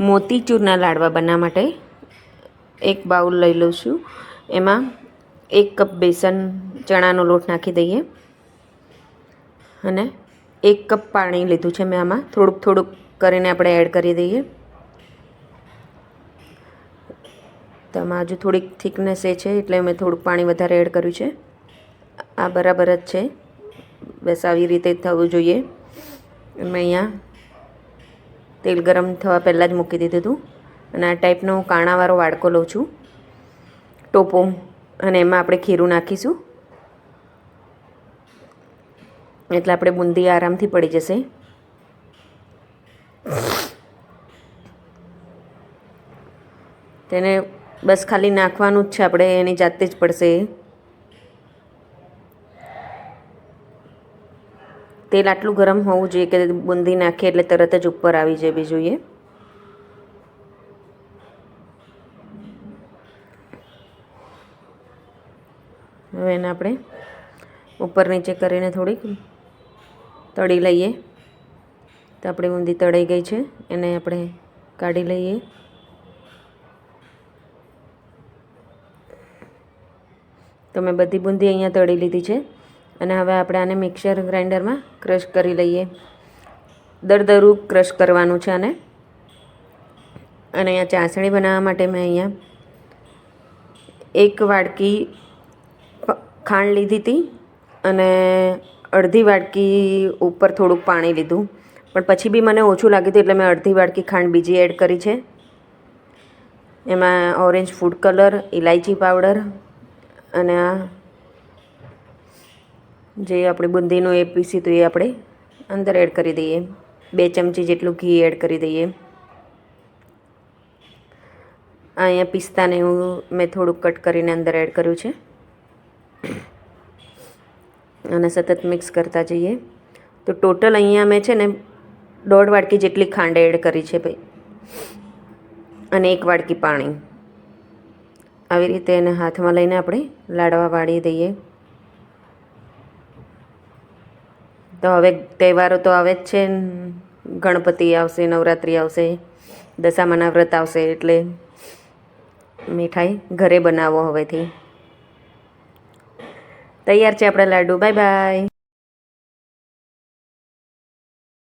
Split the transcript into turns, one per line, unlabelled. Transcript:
મોતીચૂરના લાડવા બનાવવા માટે એક બાઉલ લઈ લઉં છું. એમાં એક કપ બેસન ચણાનો લોટ નાખી દઈએ. અને એક કપ પાણી લીધું છે મેં આમાં. થોડુંક થોડુંક કરીને આપણે એડ કરી દઈએ. તેમાં હજુ થોડીક થિકનેસ એ છે, એટલે મેં થોડુંક પાણી વધારે એડ કર્યું છે. આ બરાબર જ છે. બસ આવી રીતે થવું જોઈએ. મેં અહીંયા તેલ ગરમ થવા પહેલાં જ મૂકી દીધું હતું. અને આ ટાઈપનો હું કાણાવાળો વાડકો લઉં છું. ટોપો. અને એમાં આપણે ખીરું નાખીશું. એટલે આપણે બુંદી આરામથી પડી જશે. તેને બસ ખાલી નાખવાનું જ છે. આપણે એની જાતે જ પડશે. તેલ આટલું ગરમ હોવું જોઈએ કે બુંદી નાખીએ એટલે તરત જ ઉપર આવી જવી જોઈએ હવે એને આપણે ઉપર નીચે કરીને થોડીક તળી લઈએ. તો આપણી બુંદી તળાઈ ગઈ છે. એને આપણે કાઢી લઈએ. તો મેં બધી બુંદી અહીંયા તળી લીધી છે. અને હવે આપણે આને મિક્સર ગ્રાઇન્ડરમાં ક્રશ કરી લઈએ. દરદરું ક્રશ કરવાનું છે આને. અને અહીંયા ચાસણી બનાવવા માટે મેં અહીંયા એક વાડકી ખાંડ લીધી હતી અને અડધી વાડકી ઉપર થોડુંક પાણી લીધું. પણ પછી બી મને ઓછું લાગ્યું હતું એટલે મેં અડધી વાડકી ખાંડ બીજી એડ કરી છે. એમાં ઓરેન્જ ફૂડ કલર ઇલાયચી પાવડર અને આ જે આપણે બુંદીનું એ પીસી તો એ આપણે અંદર એડ કરી દઈએ. બે ચમચી જેટલું ઘી એડ કરી દઈએ. અહીંયા પિસ્તાને હું મેં થોડુંક કટ કરીને અંદર એડ કર્યું છે. અને સતત મિક્સ કરતા જઈએ. તો ટોટલ અહીંયા મેં છે ને દોઢ વાડકી જેટલી ખાંડ એડ કરી છે ભાઈ. અને એક વાડકી પાણી. આવી રીતે એને હાથમાં લઈને આપણે લાડવા વાળી દઈએ. તો હવે તહેવારો તો આવે જ છે. ગણપતિ આવશે, નવરાત્રિ આવશે દશામાના વ્રત આવશે એટલે મીઠાઈ ઘરે બનાવો હવેથી. તૈયાર છે આપણા લાડુ. Bye bye.